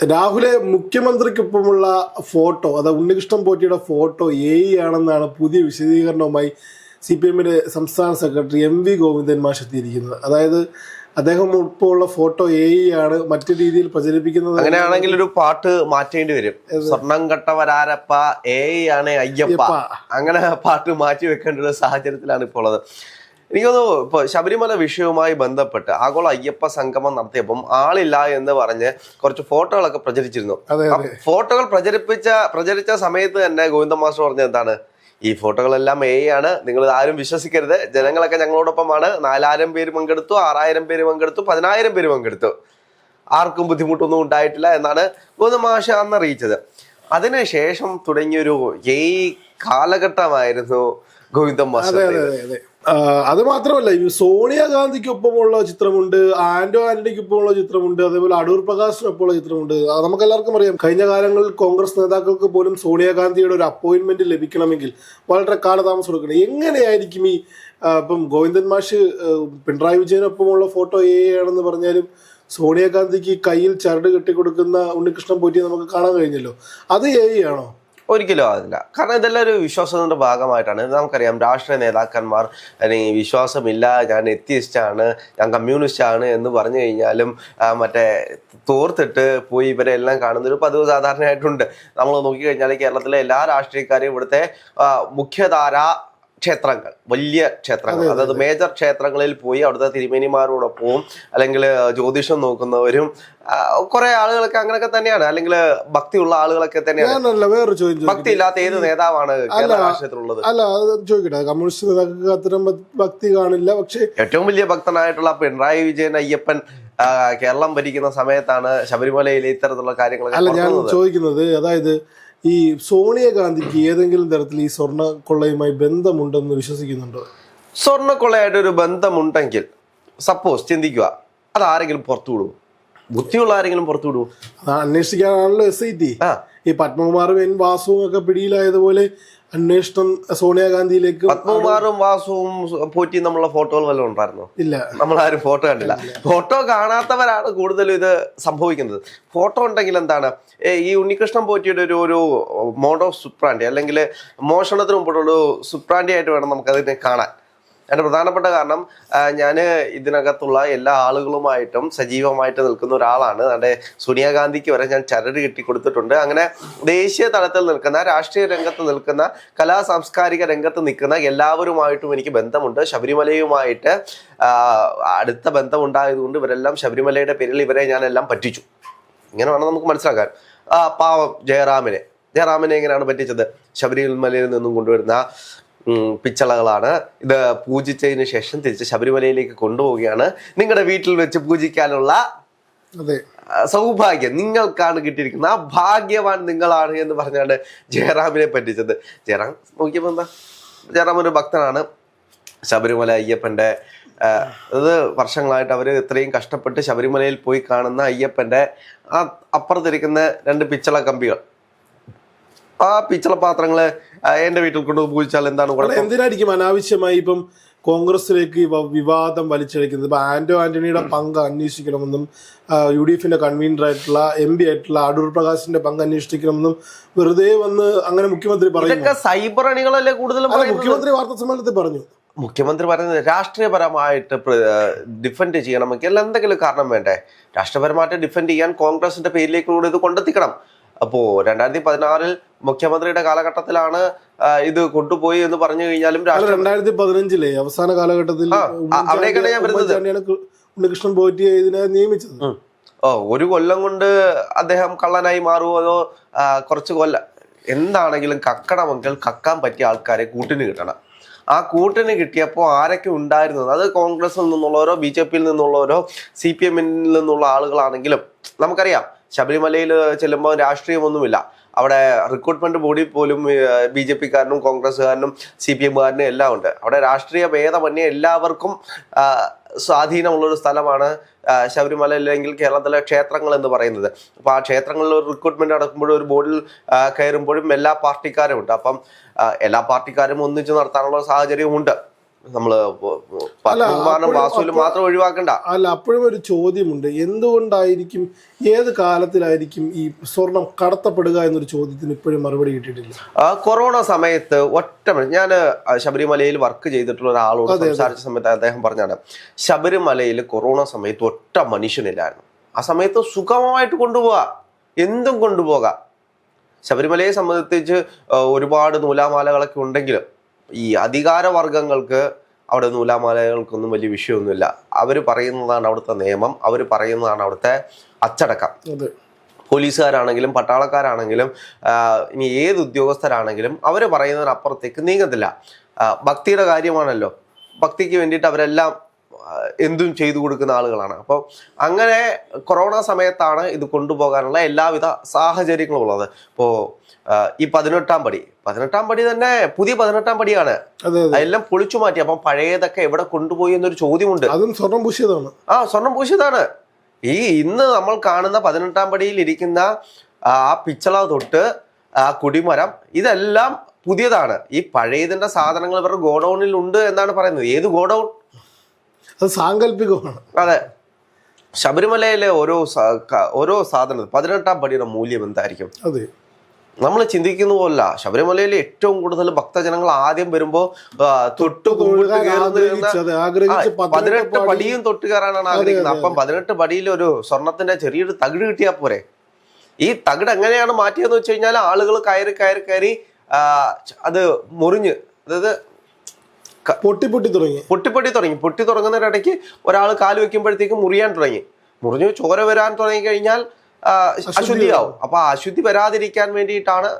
രാഹുലെ മുഖ്യമന്ത്രിക്കൊപ്പമുള്ള photo അതായത് Unnikrishnan പോറ്റിയുടെ photo A ആണെന്നാണ് പുതിയ വിശദീകരണവുമായി സി പി എമ്മിന്റെ സംസ്ഥാന സെക്രട്ടറി എം വി ഗോവിന്ദൻ മാഷ് എത്തിയിരിക്കുന്നത് അതായത് അദ്ദേഹം ഉൾപ്പെടെയുള്ള ഫോട്ടോ എ ആണ് മറ്റു രീതിയിൽ പ്രചരിപ്പിക്കുന്നത്. അങ്ങനെയാണെങ്കിൽ ഒരു പാട്ട് മാറ്റേണ്ടി വരും. സ്വർണം കട്ടവരാരപ്പ ഏ ആണ് അയ്യപ്പ. അങ്ങനെ പാട്ട് മാറ്റി വെക്കേണ്ട ഒരു സാഹചര്യത്തിലാണ് ഇപ്പോൾ ഉള്ളത്. എനിക്ക് തോന്നുന്നു ഇപ്പൊ ശബരിമല വിഷയവുമായി ബന്ധപ്പെട്ട് ആഗോള അയ്യപ്പ സംഗമം നടത്തിയപ്പം ആളില്ല എന്ന് പറഞ്ഞ് കുറച്ച് ഫോട്ടോകളൊക്കെ പ്രചരിച്ചിരുന്നു. ഫോട്ടോകൾ പ്രചരിപ്പിച്ച പ്രചരിച്ച സമയത്ത് തന്നെ ഗോവിന്ദ മാസ്റ്റർ പറഞ്ഞ എന്താണ്? ഈ ഫോട്ടോകളെല്ലാം എ ആണ്. നിങ്ങൾ ആരും വിശ്വസിക്കരുത്. ജനങ്ങളൊക്കെ ഞങ്ങളോടൊപ്പമാണ്. നാലായിരം പേര് പങ്കെടുത്തു ആറായിരം പേര് പങ്കെടുത്തു പതിനായിരം പേര് പങ്കെടുത്തു. ആർക്കും ബുദ്ധിമുട്ടൊന്നും ഉണ്ടായിട്ടില്ല എന്നാണ് ഗോവിന്ദ മാഷ അന്ന് അറിയിച്ചത് അതിനുശേഷം തുടങ്ങിയൊരു ഏ കാലഘട്ടമായിരുന്നു ഗോവിന്ദ അതെ മാസ്റ്റർ അതെ അതെ അതെ. അത് മാത്രമല്ല ഈ സോണിയാഗാന്ധിക്കൊപ്പമുള്ള ചിത്രമുണ്ട് ആന്റോ ആന്റണിക്കൊപ്പമുള്ള ചിത്രമുണ്ട് അതേപോലെ അടൂർ പ്രകാശിനൊപ്പമുള്ള ചിത്രമുണ്ട്. നമുക്ക് എല്ലാവർക്കും അറിയാം കഴിഞ്ഞ കാലങ്ങളിൽ കോൺഗ്രസ് നേതാക്കൾക്ക് പോലും സോണിയാഗാന്ധിയുടെ ഒരു അപ്പോയിന്റ്മെന്റ് ലഭിക്കണമെങ്കിൽ വളരെ കാലതാമസം കൊടുക്കണം എങ്ങനെയായിരിക്കും ഈ ഇപ്പം ഗോവിന്ദൻ മാഷ് പിണറായി വിജയനൊപ്പമുള്ള ഫോട്ടോ എ ആണെന്ന് പറഞ്ഞാലും സോണിയാഗാന്ധിക്ക് കയ്യിൽ ചരട് കെട്ടിക്കൊടുക്കുന്ന ഉണ്ണികൃഷ്ണൻ പോറ്റി നമുക്ക് കാണാൻ കഴിഞ്ഞല്ലോ. അത് എ ആണോ? ഒരിക്കലും ആകില്ല കാരണം ഇതെല്ലാം ഒരു വിശ്വാസത്തിന്റെ ഭാഗമായിട്ടാണ്. നമുക്കറിയാം രാഷ്ട്രീയ നേതാക്കന്മാർ അല്ലെങ്കിൽ വിശ്വാസമില്ല ഞാൻ എത്തിയിസ്റ്റാണ് ഞാൻ കമ്മ്യൂണിസ്റ്റ് ആണ് എന്ന് പറഞ്ഞു കഴിഞ്ഞാലും മറ്റേ തോർത്തിട്ട് പോയി ഇവരെ എല്ലാം കാണുന്നൊരു പതിവ് സാധാരണയായിട്ടുണ്ട്. നമ്മൾ നോക്കിക്കഴിഞ്ഞാൽ കേരളത്തിലെ എല്ലാ രാഷ്ട്രീയക്കാരെയും ഇവിടുത്തെ മുഖ്യധാര ക്ഷേത്രങ്ങൾ വലിയ ക്ഷേത്രങ്ങൾ. അതായത് മേജർ ക്ഷേത്രങ്ങളിൽ പോയി അവിടുത്തെ തിരുമേനിമാരോടൊപ്പവും അല്ലെങ്കിൽ ജ്യോതിഷം നോക്കുന്നവരും കുറെ ആളുകളൊക്കെ അങ്ങനെയൊക്കെ തന്നെയാണ്. അല്ലെങ്കിൽ ഭക്തിയുള്ള ആളുകളൊക്കെ തന്നെയാണ്. വേറെ ചോദ്യം ഭക്തി ഇല്ലാത്ത ഏത് നേതാവാണ് കേരള രാഷ്ട്രീയത്തിലുള്ളത്? അല്ല ചോദിക്കട്ടെ? കമ്മ്യൂണിസ്റ്റ് നേതാക്കൾക്ക് അത്തരം ഭക്തി കാണില്ല. പക്ഷേ ഏറ്റവും വലിയ ഭക്തനായിട്ടുള്ള പിണറായി വിജയൻ അയ്യപ്പൻ കേരളം ഭരിക്കുന്ന സമയത്താണ് ശബരിമലയിൽ ഇത്തരത്തിലുള്ള കാര്യങ്ങളൊക്കെ അല്ല ഞാൻ ചോദിക്കുന്നത് അതായത് ഈ സോണിയാഗാന്ധിക്ക് ഏതെങ്കിലും തരത്തിൽ ഈ സ്വർണ കൊള്ളയുമായി ബന്ധമുണ്ടെന്ന് വിശ്വസിക്കുന്നുണ്ടോ? സ്വർണക്കൊള്ളയായിട്ട് ഒരു ബന്ധമുണ്ടെങ്കിൽ സപ്പോസ് ചിന്തിക്കുക അത് ആരെങ്കിലും പുറത്തു വിടുവോ ബുദ്ധിയുള്ള ആരെങ്കിലും പുറത്തു വിടുവോ അന്വേഷിക്കാനാണല്ലോ എസ് ഐ ടി ഈ പത്മകുമാറും എൻ വാസുവും ഒക്കെ പിടിയിലായതുപോലെ അന്വേഷണം സോണിയാഗാന്ധിയിലേക്ക് പത്മകുമാറും വാസുവും പോറ്റി നമ്മളെ ഫോട്ടോകൾ വല്ലതും ഉണ്ടായിരുന്നോ? ഇല്ല. നമ്മളാരും ഫോട്ടോ കണ്ടില്ല. ഫോട്ടോ കാണാത്തവരാണ് കൂടുതലും ഇത് സംഭവിക്കുന്നത്. ഫോട്ടോ ഉണ്ടെങ്കിൽ എന്താണ്? ഈ ഉണ്ണികൃഷ്ണൻ പോറ്റിയുടെ ഒരു ഒരു മോഡ് ഓഫ് സുപ്രാണ്ടി അല്ലെങ്കിൽ മോഷണത്തിന് മുമ്പുള്ളൊരു സുപ്രാണ്ടി ആയിട്ട് വേണം നമുക്കതിനെ കാണാൻ. അതിന്റെ പ്രധാനപ്പെട്ട കാരണം ഞാൻ ഇതിനകത്തുള്ള എല്ലാ ആളുകളുമായിട്ടും സജീവമായിട്ട് നിൽക്കുന്ന ഒരാളാണ്. അതിന്റെ സോണിയാഗാന്ധിക്ക് വരെ ഞാൻ ചരട് കെട്ടി കൊടുത്തിട്ടുണ്ട് അങ്ങനെ ദേശീയ തലത്തിൽ നിൽക്കുന്ന രാഷ്ട്രീയ രംഗത്ത് നിൽക്കുന്ന കലാ സാംസ്കാരിക രംഗത്ത് നിൽക്കുന്ന എല്ലാവരുമായിട്ടും എനിക്ക് ബന്ധമുണ്ട്. ശബരിമലയുമായിട്ട് അടുത്ത ബന്ധമുണ്ടായതുകൊണ്ട് ഇവരെല്ലാം ശബരിമലയുടെ പേരിൽ ഇവരെ ഞാൻ എല്ലാം പറ്റിച്ചു. ഇങ്ങനെ വേണം നമുക്ക് മനസ്സിലാക്കാൻ. പാവം ജയറാമിനെ. ജയറാമിനെ എങ്ങനെയാണ് പറ്റിച്ചത്? ശബരിമലയിൽ നിന്നും കൊണ്ടുവരുന്ന പിച്ചളകളാണ്. ഇത് പൂജിച്ചതിന് ശേഷം തിരിച്ച് ശബരിമലയിലേക്ക് കൊണ്ടുപോവുകയാണ്. നിങ്ങളുടെ വീട്ടിൽ വെച്ച് പൂജിക്കാനുള്ള അതെ. സൗഭാഗ്യം നിങ്ങൾക്കാണ് കിട്ടിയിരിക്കുന്നത്. ആ ഭാഗ്യവാൻ നിങ്ങളാണ് എന്ന് പറഞ്ഞാണ് ജയറാമിനെ പറ്റിച്ചത്. ജയറാം നോക്കിയപ്പോ എന്താ? ജയറാം ഒരു ഭക്തനാണ്. ശബരിമല അയ്യപ്പന്റെ അത് വർഷങ്ങളായിട്ട് അവർ ഇത്രയും കഷ്ടപ്പെട്ട് ശബരിമലയിൽ പോയി കാണുന്ന അയ്യപ്പന്റെ ആ അപ്പുറത്തിരിക്കുന്ന രണ്ട് പിച്ചള കമ്പികൾ ആ പിച്ചള പാത്രങ്ങൾ എന്റെ വീട്ടിൽ കൊണ്ട് പൂജിച്ചാൽ എന്താണ് എന്തിനായിരിക്കും അനാവശ്യമായി ഇപ്പം കോൺഗ്രസിലേക്ക് വിവാദം വലിച്ചഴിക്കുന്നത്. ഇപ്പൊ ആന്റോ ആന്റണിയുടെ പങ്ക് അന്വേഷിക്കണമെന്നും യു ഡി എഫിന്റെ കൺവീനർ ആയിട്ടുള്ള എം പി ആയിട്ടുള്ള അടൂർ പ്രകാശിന്റെ പങ്ക് അന്വേഷിക്കണമെന്നും വെറുതെ വന്ന് അങ്ങനെ മുഖ്യമന്ത്രി പറഞ്ഞു സൈബർ അണികളല്ലേ കൂടുതലും മുഖ്യമന്ത്രി വാർത്താ സമ്മേളനത്തിൽ പറഞ്ഞു. മുഖ്യമന്ത്രി പറയുന്നത് രാഷ്ട്രീയപരമായിട്ട് ഡിഫെൻഡ് ചെയ്യണമെങ്കിൽ അല്ല എന്തെങ്കിലും കാരണം വേണ്ടേ? രാഷ്ട്രീയപരമായിട്ട് ഡിഫെൻഡ് ചെയ്യാൻ കോൺഗ്രസിന്റെ പേരിലേക്ക് കൂടെ ഇത് കൊണ്ടെത്തിക്കണം. അപ്പോ രണ്ടായിരത്തി പതിനാറിൽ മുഖ്യമന്ത്രിയുടെ കാലഘട്ടത്തിലാണ് ഇത് കൊണ്ടുപോയി എന്ന് പറഞ്ഞു കഴിഞ്ഞാലും രണ്ടായിരത്തി പതിനഞ്ചിലെ അവസാന കാലഘട്ടത്തിൽ ആ, ആ, അവിടേക്കാണ് ഞാൻ വരുന്നത്. ഉണ്ണികൃഷ്ണൻ പോറ്റിയെ ഇതിനെ നിയമിച്ചത്. ഓ ഒരു കൊല്ലം കൊണ്ട് അദ്ദേഹം കള്ളനായി മാറുമോ അതോ കുറച്ച് കൊല്ലം എന്താണെങ്കിലും കക്കണമെങ്കിൽ കക്കാൻ പറ്റിയ ആൾക്കാരെ കൂട്ടിന് കിട്ടണം. ആ കൂട്ടിന് കിട്ടിയപ്പോൾ ആരൊക്കെ ഉണ്ടായിരുന്നത് അത് കോൺഗ്രസിൽ നിന്നുള്ളവരോ ബി ജെ പിയിൽ നിന്നുള്ളവരോ സി പി എമ്മിൽ നിന്നുള്ള ആളുകളാണെങ്കിലും നമുക്കറിയാം. ശബരിമലയിൽ ചെല്ലുമ്പോൾ രാഷ്ട്രീയമൊന്നുമില്ല. അവിടെ റിക്രൂട്ട്മെന്റ് ബോഡി പോലും ബി ജെ പിക്കാരനും കോൺഗ്രസ്സുകാരനും സി പി എമ്മുകാരനും എല്ലാം ഉണ്ട്. അവിടെ രാഷ്ട്രീയ ഭേദമന്യേ എല്ലാവർക്കും സ്വാധീനമുള്ളൊരു സ്ഥലമാണ് ശബരിമല അല്ലെങ്കിൽ കേരളത്തിലെ ക്ഷേത്രങ്ങൾ എന്ന് പറയുന്നത്. അപ്പോൾ ആ ക്ഷേത്രങ്ങളിൽ ഒരു റിക്രൂട്ട്മെന്റ് നടക്കുമ്പോഴും ഒരു ബോർഡിൽ കയറുമ്പോഴും എല്ലാ പാർട്ടിക്കാരും ഉണ്ട്. അപ്പം എല്ലാ പാർട്ടിക്കാരും ഒന്നിച്ച് നടത്താനുള്ള സാഹചര്യവും ഉണ്ട്. നമ്മൾ മാത്രം ഒഴിവാക്കണ്ട. അല്ല അപ്പോഴും ഒരു ചോദ്യമുണ്ട്. എന്തുകൊണ്ടായിരിക്കും ഏത് കാലത്തിലായിരിക്കും ഈ സ്വർണം കടത്തപ്പെടുക എന്നൊരു ചോദ്യത്തിന് ഇപ്പോഴും മറുപടി കിട്ടിയിട്ടില്ല? ആ, കൊറോണ സമയത്ത് ഒറ്റ ഞാൻ ശബരിമലയിൽ വർക്ക് ചെയ്തിട്ടുള്ള ഒരാളോട് സംസാരിച്ച സമയത്ത് അദ്ദേഹം പറഞ്ഞാണ് ശബരിമലയിൽ കൊറോണ സമയത്ത് ഒറ്റ മനുഷ്യനില്ലായിരുന്നു. ആ സമയത്ത് സുഖമായിട്ട് കൊണ്ടുപോവാ. എന്തും കൊണ്ടുപോകാം. ശബരിമലയെ സംബന്ധിച്ച് ഒരുപാട് നൂലാമാലകളൊക്കെ ഉണ്ടെങ്കിലും ഈ അധികാര അധികാരവർഗങ്ങൾക്ക് അവിടെ നൂലാമാലകൾക്കൊന്നും വലിയ വിഷയമൊന്നുമില്ല. അവർ പറയുന്നതാണ് അവിടുത്തെ നിയമം അവർ പറയുന്നതാണ് അവിടുത്തെ അച്ചടക്കം. പോലീസുകാരാണെങ്കിലും പട്ടാളക്കാരാണെങ്കിലും ഇനി ഏത് ഉദ്യോഗസ്ഥരാണെങ്കിലും അവർ പറയുന്നതിനപ്പുറത്തേക്ക് നീങ്ങത്തില്ല. ഭക്തിയുടെ കാര്യമാണല്ലോ. ഭക്തിക്ക് വേണ്ടിയിട്ട് അവരെല്ലാം എന്തും ചെയ്തു കൊടുക്കുന്ന ആളുകളാണ്. അപ്പോൾ അങ്ങനെ കൊറോണ സമയത്താണ് ഇത് കൊണ്ടുപോകാനുള്ള എല്ലാവിധ സാഹചര്യങ്ങളും ഉള്ളത്. ഇപ്പോൾ ഈ പതിനെട്ടാം പടി. പതിനെട്ടാം പടി തന്നെ പുതിയ പതിനെട്ടാം പടിയാണ്. അതെ അതെ. അതെല്ലാം പൊളിച്ചു മാറ്റി. അപ്പം പഴയതൊക്കെ എവിടെ കൊണ്ടുപോയി എന്നൊരു ചോദ്യമുണ്ട്. അതും സ്വർണം പൂശിയതാണ്. ആ സ്വർണം പൂശിയതാണ്. ഈ ഇന്ന് നമ്മൾ കാണുന്ന പതിനെട്ടാം പടിയിൽ ഇരിക്കുന്ന ആ പിച്ചള തൊട്ട് ആ കുടിമരം ഇതെല്ലാം പുതിയതാണ്. ഈ പഴയതിന്റെ സാധനങ്ങൾ ഇവരുടെ ഗോഡൌണിൽ ഉണ്ട് എന്നാണ് പറയുന്നത്. ഏത് ഗോഡൌൺ? അത് സാങ്കല്പികമാണ്. അതെ. ശബരിമലയിലെ ഓരോ ഓരോ സാധനം പതിനെട്ടാം പടിയുടെ മൂല്യം എന്തായിരിക്കും? അതെ. നമ്മൾ ചിന്തിക്കുന്ന പോലല്ല. ശബരിമലയിൽ ഏറ്റവും കൂടുതൽ ഭക്തജനങ്ങൾ ആദ്യം വരുമ്പോ തൊട്ട് പതിനെട്ട് പടിയും തൊട്ട് കയറാനാണ് ആഗ്രഹിക്കുന്നത്. അപ്പം പതിനെട്ട് പടിയിൽ ഒരു സ്വർണത്തിന്റെ ചെറിയൊരു തകിട് കിട്ടിയാൽ പോരെ. ഈ തകിട് എങ്ങനെയാണ് മാറ്റിയതെന്ന് വെച്ച് കഴിഞ്ഞാൽ ആളുകൾ കയറി കയറി കയറി അത് മുറിഞ്ഞ് അതായത് പൊട്ടി പൊട്ടി തുടങ്ങി. പൊട്ടി പൊട്ടി തുടങ്ങി. പൊട്ടി തുടങ്ങുന്നതിനിടയ്ക്ക് ഒരാൾ കാൽ വെക്കുമ്പോഴത്തേക്കും മുറിയാൻ തുടങ്ങി. മുറിഞ്ഞു ചോര വരാൻ തുടങ്ങി കഴിഞ്ഞാൽ അശുദ്ധിയാവും. അപ്പൊ ആ അശുദ്ധി വരാതിരിക്കാൻ വേണ്ടിയിട്ടാണ്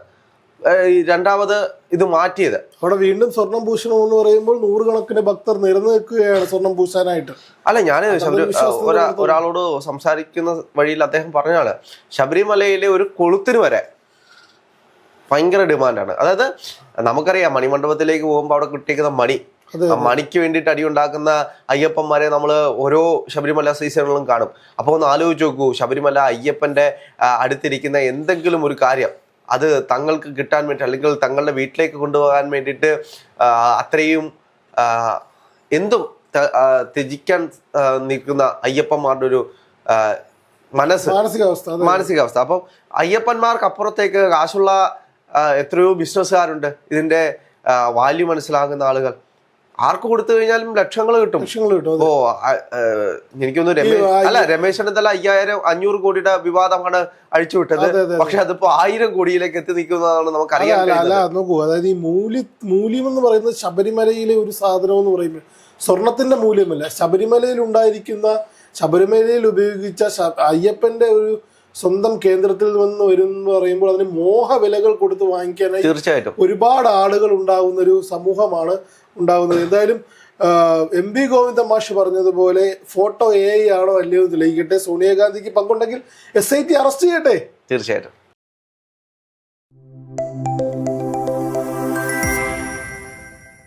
ഈ രണ്ടാമത് ഇത് മാറ്റിയത്. അവിടെ വീണ്ടും സ്വർണം പൂശണം എന്ന് പറയുമ്പോൾ നൂറുകണക്കിന് ഭക്തർ നിരന്നു നിൽക്കുകയാണ് സ്വർണം പൂശാനായിട്ട്. അല്ല ഞാൻ ഒരാളോട് സംസാരിക്കുന്ന വഴിയിൽ അദ്ദേഹം പറഞ്ഞാണ് ശബരിമലയിലെ ഒരു കൊളുത്തിന് വരെ ഭയങ്കര ഡിമാൻഡാണ്. അതായത് നമുക്കറിയാം മണിമണ്ഡപത്തിലേക്ക് പോകുമ്പോൾ അവിടെ കിട്ടിയിരിക്കുന്ന മണി മണിക്ക് അടി ഉണ്ടാക്കുന്ന അയ്യപ്പന്മാരെ നമ്മൾ ഓരോ ശബരിമല സീസണുകളും കാണും. അപ്പോൾ ഒന്ന് ആലോചിച്ച് നോക്കൂ ശബരിമല അയ്യപ്പന്റെ അടുത്തിരിക്കുന്ന എന്തെങ്കിലും ഒരു കാര്യം അത് തങ്ങൾക്ക് കിട്ടാൻ വേണ്ടി അല്ലെങ്കിൽ തങ്ങളുടെ വീട്ടിലേക്ക് കൊണ്ടുപോകാൻ വേണ്ടിയിട്ട് അത്രയും എന്തും ത്യജിക്കാൻ നിൽക്കുന്ന അയ്യപ്പന്മാരുടെ ഒരു മനസ്സ്. മാനസികാവസ്ഥ മാനസികാവസ്ഥ. അപ്പം അയ്യപ്പന്മാർക്ക് അപ്പുറത്തേക്ക് കാശുള്ള എത്രയോ ബിസിനസ്സുകാരുണ്ട്. ഇതിന്റെ വാല്യൂ മനസ്സിലാകുന്ന ആളുകൾ. ആർക്ക് കൊടുത്തു കഴിഞ്ഞാലും ലക്ഷങ്ങൾ കിട്ടും. ലക്ഷങ്ങൾ കിട്ടും ഓ എനിക്കൊന്നും രമേശ് അല്ല രമേശ് ചെന്നിത്തല അയ്യായിരം അഞ്ഞൂറ് കോടിയുടെ വിവാദമാണ് അഴിച്ചുവിട്ടത് പക്ഷെ അതിപ്പോ ആയിരം കോടിയിലേക്ക് എത്തി നിൽക്കുന്നതാണ് നമുക്ക് അറിയാം അല്ല നോക്കൂ. അതായത് ഈ മൂല്യ മൂല്യം എന്ന് പറയുന്നത് ശബരിമലയിലെ ഒരു സാധനം എന്ന് പറയുമ്പോൾ സ്വർണത്തിന്റെ മൂല്യമല്ല. ശബരിമലയിൽ ഉണ്ടായിരിക്കുന്ന ശബരിമലയിൽ ഉപയോഗിച്ച അയ്യപ്പന്റെ ഒരു സ്വന്തം കേന്ദ്രത്തിൽ നിന്ന് വരും എന്ന് പറയുമ്പോൾ അതിന് മോഹ വിലകൾ കൊടുത്ത് വാങ്ങിക്കാനായി തീർച്ചയായിട്ടും. ഒരുപാട് ആളുകൾ ഉണ്ടാകുന്ന ഒരു സമൂഹമാണ് ഉണ്ടാകുന്നത്. എന്തായാലും എം പി ഗോവിന്ദ മാഷ് പറഞ്ഞതുപോലെ ഫോട്ടോ എ ആണോ അല്ലയോ എന്ന് തെളിയിക്കട്ടെ. സോണിയാഗാന്ധിക്ക് പങ്കുണ്ടെങ്കിൽ എസ് ഐ ടി അറസ്റ്റ് ചെയ്യട്ടെ. തീർച്ചയായിട്ടും.